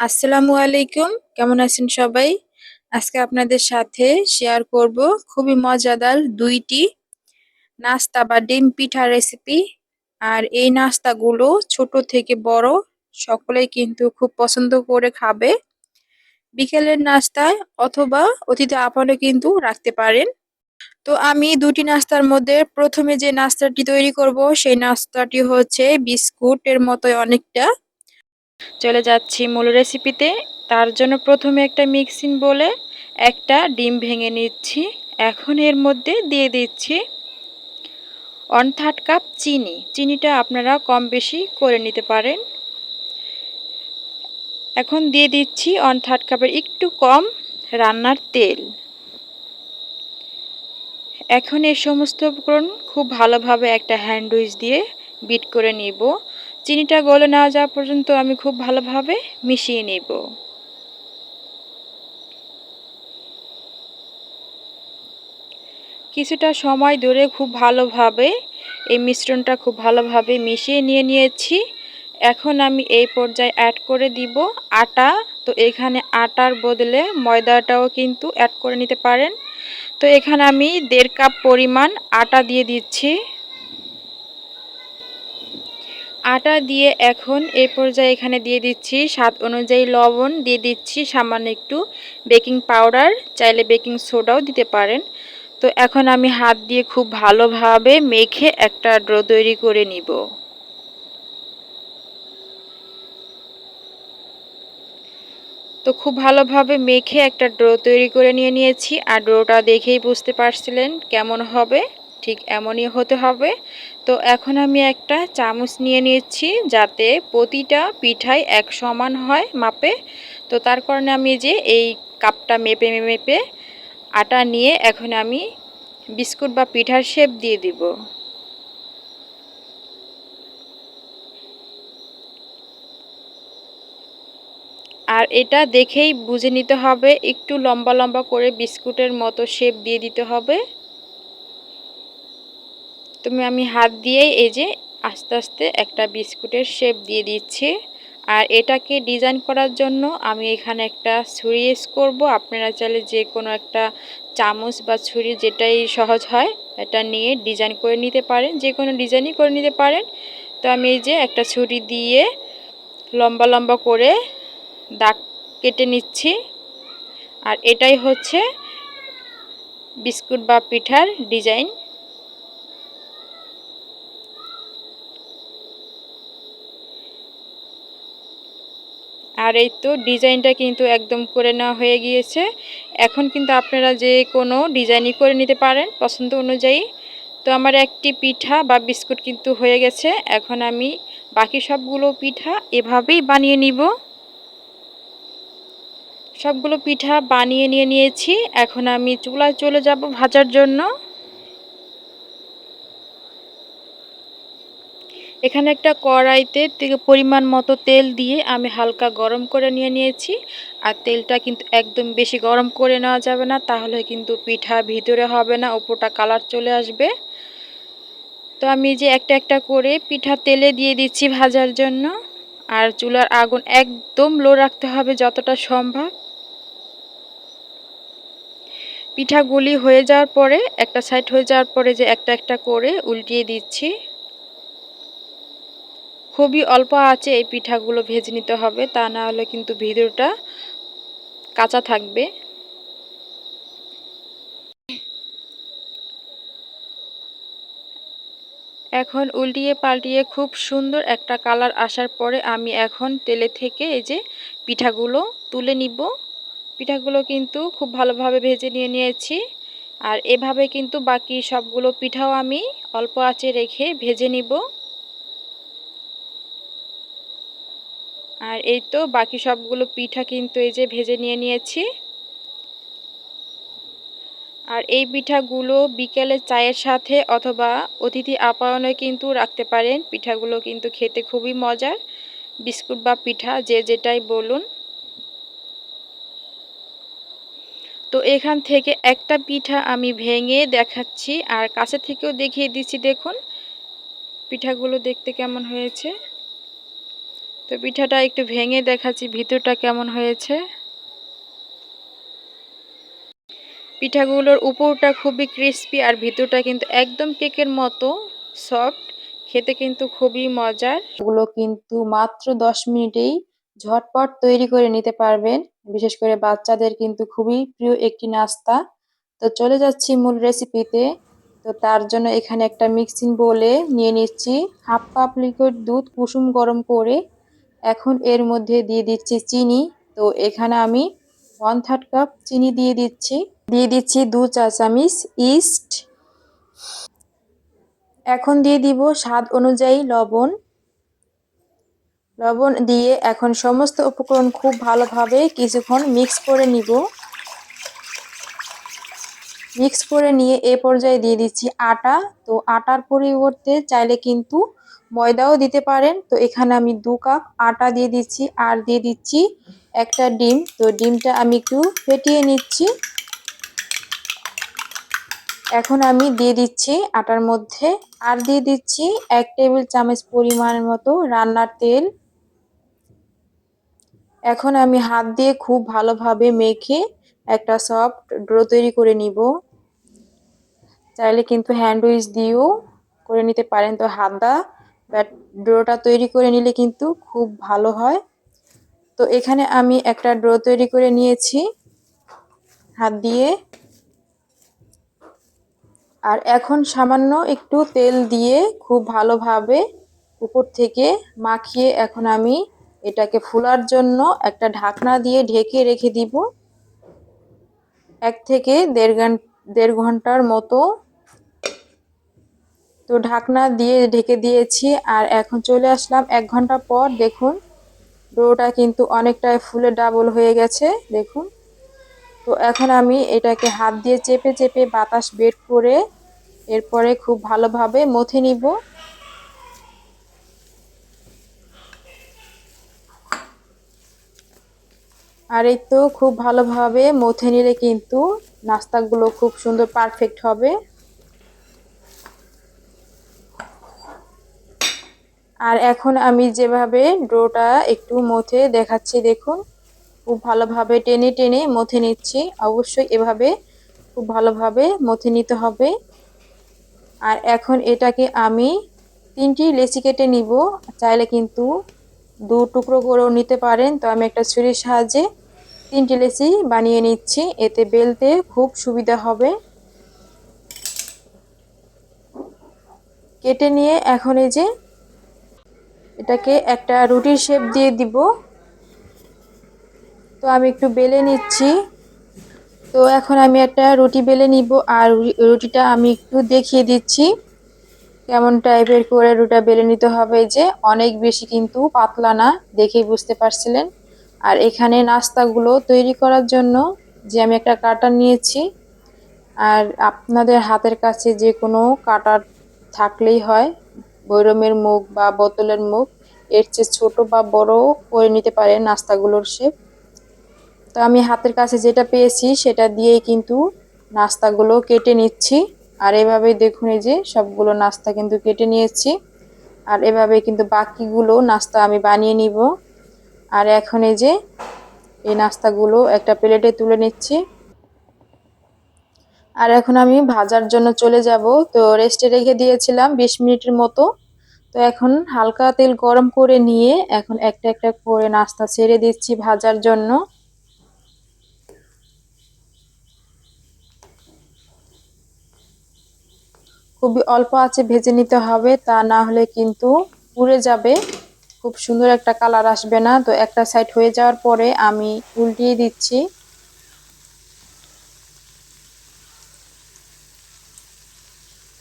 আসসালামু আলাইকুম। কেমন আছেন সবাই? আজকে আপনাদের সাথে শেয়ার করব খুবই মজাদার দুইটি নাস্তা বা ডিম পিঠা রেসিপি আর এই নাস্তাগুলো ছোট থেকে বড়, সকলেই কিন্তু খুব পছন্দ করে খাবে। বিকেলের নাস্তায় অথবা অতিথি আপানে কিন্তু রাখতে পারেন। তো আমি দুটি নাস্তার মধ্যে প্রথমে যে নাস্তাটি তৈরি করব, সেই নাস্তাটি হচ্ছে বিস্কুটের মতোই অনেকটা। চলে যাচ্ছি মূল রেসিপিতে তার জন্য প্রথমে একটা মিক্সিং বলে একটা ডিম ভেঙে নিচ্ছি। এখন এর মধ্যে দিয়ে দিচ্ছি ওয়ান থার্ড কাপ চিনি। চিনিটা আপনারা কম বেশি করে নিতে পারেন। এখন দিয়ে দিচ্ছি ওয়ান থার্ড কাপের একটু কম রান্নার তেল। এখন এই সমস্ত উপকরণ খুব ভালোভাবে একটা হ্যান্ডউইচ দিয়ে বিট করে নিব। চিনিটা গলে না যাওয়া পর্যন্ত আমি খুব ভালোভাবে মিশিয়ে নিব। কিছুটা সময় ধরে খুব ভালোভাবে এই মিশ্রণটা খুব ভালোভাবে মিশিয়ে নিয়ে নিয়েছি। এখন আমি এই পর্যায়ে অ্যাড করে দিব আটা। তো এখানে আটার বদলে ময়দাটাও কিন্তু অ্যাড করে নিতে পারেন। তো এখানে আমি দেড় কাপ পরিমাণ আটা দিয়ে দিচ্ছি। আটা দিয়ে এখন এই পর্যায়ে এখানে দিয়ে দিচ্ছি স্বাদ অনুযায়ী লবণ, দিয়ে দিচ্ছি সামান্য একটু বেকিং পাউডার, চাইলে বেকিং সোডাও দিতে পারেন। তো এখন আমি হাত দিয়ে খুব ভালোভাবে মেখে একটা ড্রো তৈরি করে নিব। তো খুব ভালোভাবে মেখে একটা ড্রো তৈরি করে নিয়ে নিয়েছি, আর ড্রোটা দেখেই বুঝতে পারছিলেন কেমন হবে। ঠিক এমনই হতে হবে। তো এখন আমি একটা চামচ নিয়ে নিচ্ছি যাতে প্রতিটা পিঠাই এক সমান হয় মাপে। তো তার কারণে আমি যে এই কাপটা মেপে মেপে আটা নিয়ে এখন আমি বিস্কুট বা পিঠার শেপ দিয়ে দিব। আর এটা দেখেই বুঝে নিতে হবে, একটু লম্বা লম্বা করে বিস্কুটের মতো শেপ দিয়ে দিতে হবে। তুমি আমি হাত দিয়েই এই যে আস্তে আস্তে একটা বিস্কুটের শেপ দিয়ে দিচ্ছি। আর এটাকে ডিজাইন করার জন্য আমি এখানে একটা ছুরি ইউজ করব। আপনারা চাইলে যে কোনো একটা চামচ বা ছুরি যেটাই সহজ হয়, এটা নিয়ে ডিজাইন করে নিতে পারেন। যে কোনো ডিজাইনই করে নিতে পারেন। তো আমি এই যে একটা ছুরি দিয়ে লম্বা লম্বা করে দাগ কেটে নিচ্ছি। আর এটাই হচ্ছে বিস্কুট বা পিঠার ডিজাইন আর এই তো ডিজাইনটা কিন্তু একদম করে নেওয়া হয়ে গিয়েছে। এখন কিন্তু আপনারা যে কোনো ডিজাইনই করে নিতে পারেন পছন্দ অনুযায়ী। তো আমার একটি পিঠা বা বিস্কুট কিন্তু হয়ে গেছে। এখন আমি বাকি সবগুলো পিঠা এভাবেই বানিয়ে নিব। সবগুলো পিঠা বানিয়ে নিয়ে নিয়েছি। এখন আমি চুলায় চলে যাব ভাজার জন্য। এখানে একটা কড়াইতে পরিমাণ মতো তেল দিয়ে আমি হালকা গরম করে নিয়ে নিয়েছি। আর তেলটা কিন্তু একদম বেশি গরম করে নেওয়া যাবে না, তাহলে কিন্তু পিঠা ভিতরে হবে না, ওপরটা কালার চলে আসবে। তো আমি যে একটা একটা করে পিঠা তেলে দিয়ে দিচ্ছি ভাজার জন্য। আর চুলার আগুন একদম লো রাখতে হবে যতটা সম্ভব। পিঠাগুলি হয়ে যাওয়ার পরে, একটা সাইড হয়ে যাওয়ার পরে যে একটা একটা করে উল্টিয়ে দিচ্ছি। খুবই অল্প আছে এই পিঠাগুলো ভেজে নিতে হবে, তা না হলে কিন্তু ভিতরটা কাঁচা থাকবে। এখন উল্টিয়ে পাল্টিয়ে খুব সুন্দর একটা কালার আসার পরে আমি এখন তেলে থেকে এই যে পিঠাগুলো তুলে নিব। পিঠাগুলো কিন্তু খুব ভালোভাবে ভেজে নিয়ে নিয়েছি, আর এভাবে কিন্তু বাকি সবগুলো পিঠাও আমি অল্প আঁচে রেখে ভেজে নিব। আর এই তো বাকি সবগুলো পিঠা কিন্তু এই যে ভেজে নিয়ে নিয়েছি। আর এই পিঠাগুলো বিকেলে চায়ের সাথে অথবা অতিথি আপ্যায়নে কিন্তু রাখতে পারেন। পিঠাগুলো কিন্তু খেতে খুবই মজার। বিস্কুট বা পিঠা যে যেটাই বলুন। তো এখান থেকে একটা পিঠা আমি ভেঙে দেখাচ্ছি আর কাছে থেকেও দেখিয়ে দিচ্ছি, দেখুন। পিঠাগুলো দেখতে কেমন হয়েছে। তো পিঠাটা একটু ভেঙে দেখাচ্ছি, ভিতরটা কেমন হয়েছে। পিঠাগুলোর উপরটা খুবই ক্রিস্পি আর ভিতরটা কিন্তু একদম কেকের মতো সফট খেতে কিন্তু খুবই মজার। এগুলো কিন্তু মাত্র দশ মিনিটেই ঝটপট তৈরি করে নিতে পারবেন। বিশেষ করে বাচ্চাদের কিন্তু খুবই প্রিয় একটি নাস্তা। তো চলে যাচ্ছি মূল রেসিপিতে তো তার জন্য এখানে একটা মিক্সিং বোলে নিয়ে নিচ্ছি। হাফ কাপ লিকুইড দুধ, কুসুম গরম করে এখন এর মধ্যে দিয়ে দিচ্ছি চিনি। তো এখানে আমি ওয়ান থার্ড কাপ চিনি দিয়ে দিচ্ছি। দিয়ে দিচ্ছি দু চা চামিচ ইস্ট এখন দিয়ে দিব স্বাদ অনুযায়ী লবণ। লবণ দিয়ে এখন সমস্ত উপকরণ খুব ভালোভাবে কিছুক্ষণ মিক্স করে নিব। মিক্স করে নিয়ে এ পর্যায়ে দিয়ে দিচ্ছি আটা। তো আটার পরিবর্তে চাইলে কিন্তু ময়দাও দিতে পারেন। তো এখানে আমি দু কাপ আটা দিয়ে দিচ্ছি আর দিয়ে দিচ্ছি একটা ডিম। তো ডিমটা আমি একটু ফেটিয়ে নিচ্ছি। এখন আমি দিয়ে দিচ্ছি আটার মধ্যে আর দিয়ে দিচ্ছি এক টেবিল চামচ পরিমাণের মতো রান্নার তেল। এখন আমি হাত দিয়ে খুব ভালোভাবে মেখে একটা সফট ড্রো তৈরি করে নিব। চাইলে কিন্তু হ্যান্ড উইচ দিয়েও করে নিতে পারেন। তো হাতদা ব্যাট ড্রোটা তৈরি করে নিলে কিন্তু খুব ভালো হয়। তো এখানে আমি একটা ড্রো তৈরি করে নিয়েছি। হাত দিয়ে। আর এখন সামান্য একটু তেল দিয়ে খুব ভালোভাবে উপর থেকে মাখিয়ে এখন আমি এটাকে ফুলার জন্য একটা ঢাকনা দিয়ে ঢেকে রেখে দিব। এক থেকে দেড় ঘণ্টা দেড় ঘণ্টার মতো তো ঢাকনা দিয়ে ঢেকে দিয়েছি আর এখন চলে আসলাম এক ঘণ্টা পর দেখুন ডোটা কিন্তু অনেকটাই ফুলে ডাবল হয়ে গেছে, দেখুন। তো এখন আমি এটাকে হাত দিয়ে চেপে চেপে বাতাস বের করে এরপরে খুব ভালোভাবে মথে নিব। আর এই তো খুব ভালোভাবে মথে নিলে কিন্তু নাস্তাগুলো খুব সুন্দর পারফেক্ট হবে। আর এখন আমি যেভাবে ডোটা একটু মথে দেখাচ্ছি, দেখুন। খুব ভালোভাবে টেনে টেনে মথে নিচ্ছি। অবশ্যই এভাবে খুব ভালোভাবে মথে নিতে হবে। আর এখন এটাকে আমি তিনটি লেচি কেটে নিব। চাইলে কিন্তু দু টুকরো করেও নিতে পারেন। তো আমি একটা ছুরির সাহায্যে তিনটি লেচি বানিয়ে নিচ্ছি। এতে বেলতে খুব সুবিধা হবে। কেটে নিয়ে এখন এই যে এটাকে একটা রুটির শেপ দিয়ে দিব। তো আমি একটু বেলে নিচ্ছি। তো এখন আমি একটা রুটি বেলে নিব আর রুটিটা আমি একটু দেখিয়ে দিচ্ছি। কেমন টাইপের করে রুটা বেলে নিতে হবে যে, অনেক বেশি কিন্তু পাতলা না, দেখেই বুঝতে পারছিলেন। আর এখানে নাস্তাগুলো তৈরি করার জন্য যে আমি একটা কাটার নিয়েছি, আর আপনাদের হাতের কাছে যে কোনো কাটার থাকলেই হয়। বৈরমের মুখ বা বোতলের মুখ, এর চেয়ে ছোট বা বড় করে নিতে পারে নাস্তাগুলোর শেপ। তো আমি হাতের কাছে যেটা পেয়েছি সেটা দিয়েই কিন্তু নাস্তাগুলো কেটে নিচ্ছি। আর এভাবেই দেখুন এই যে সবগুলো নাস্তা কিন্তু কেটে নিয়েছি। আর এভাবে কিন্তু বাকিগুলো নাস্তা আমি বানিয়ে নিব। আর এখন এই যে এই নাস্তাগুলো একটা প্লেটে তুলে নিচ্ছি। আর এখন আমি ভাজার জন্য চলে যাব। তো রেস্টে রেখে দিয়েছিলাম বিশ মিনিটের মতো। তো এখন হালকা তেল গরম করে নিয়ে এখন একটা একটা করে নাস্তা ছেড়ে দিচ্ছি ভাজার জন্য। খুবই অল্প আছে ভেজে নিতে হবে, তা না হলে কিন্তু পুড়ে যাবে। খুব সুন্দর একটা কালার আসবে না। তো একটা সাইড হয়ে যাওয়ার পরে আমি উল্টিয়ে দিচ্ছি।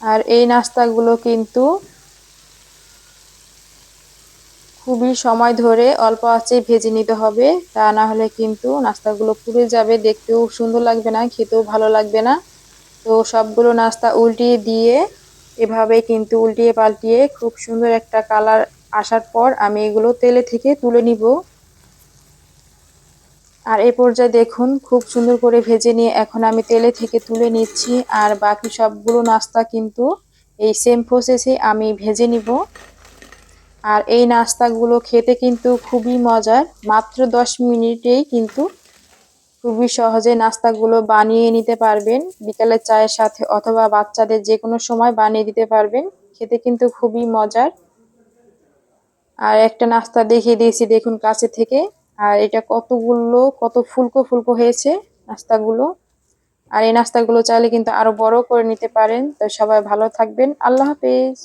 আর এই নাস্তাগুলো কিন্তু খুবই সময় ধরে অল্প আছে ভেজে নিতে হবে। তা না হলে কিন্তু নাস্তাগুলো পুড়ে যাবে। দেখতেও সুন্দর লাগবে না, খেতেও ভালো লাগবে না। তো সবগুলো নাস্তা উল্টিয়ে দিয়ে এভাবে কিন্তু উল্টিয়ে পাল্টিয়ে খুব সুন্দর একটা কালার আসার পর আমি এগুলো তেলে থেকে তুলে নিব। আর এ পর্যায়ে দেখুন, খুব সুন্দর করে ভেজে নিয়ে এখন আমি তেলে থেকে তুলে নিচ্ছি। আর বাকি সবগুলো নাস্তা কিন্তু এই সেম প্রসেসে আমি ভেজে নিব। আর এই নাস্তাগুলো খেতে কিন্তু খুবই মজার। মাত্র দশ মিনিটেই কিন্তু খুবই সহজে নাস্তাগুলো বানিয়ে নিতে পারবেন। বিকালের চায়ের সাথে অথবা বাচ্চাদের যে কোনো সময় বানিয়ে দিতে পারবেন। খেতে কিন্তু খুবই মজার। আর একটা নাস্তা দেখিয়ে দিয়েছি দেখুন কাছে থেকে। আর এটা কতগুলো, কত ফুলকো ফুলকো হয়েছে নাস্তাগুলো। আর এই নাস্তাগুলো চাইলে কিন্তু আরও বড় করে নিতে পারেন। তো সবাই ভালো থাকবেন। আল্লাহ হাফেজ।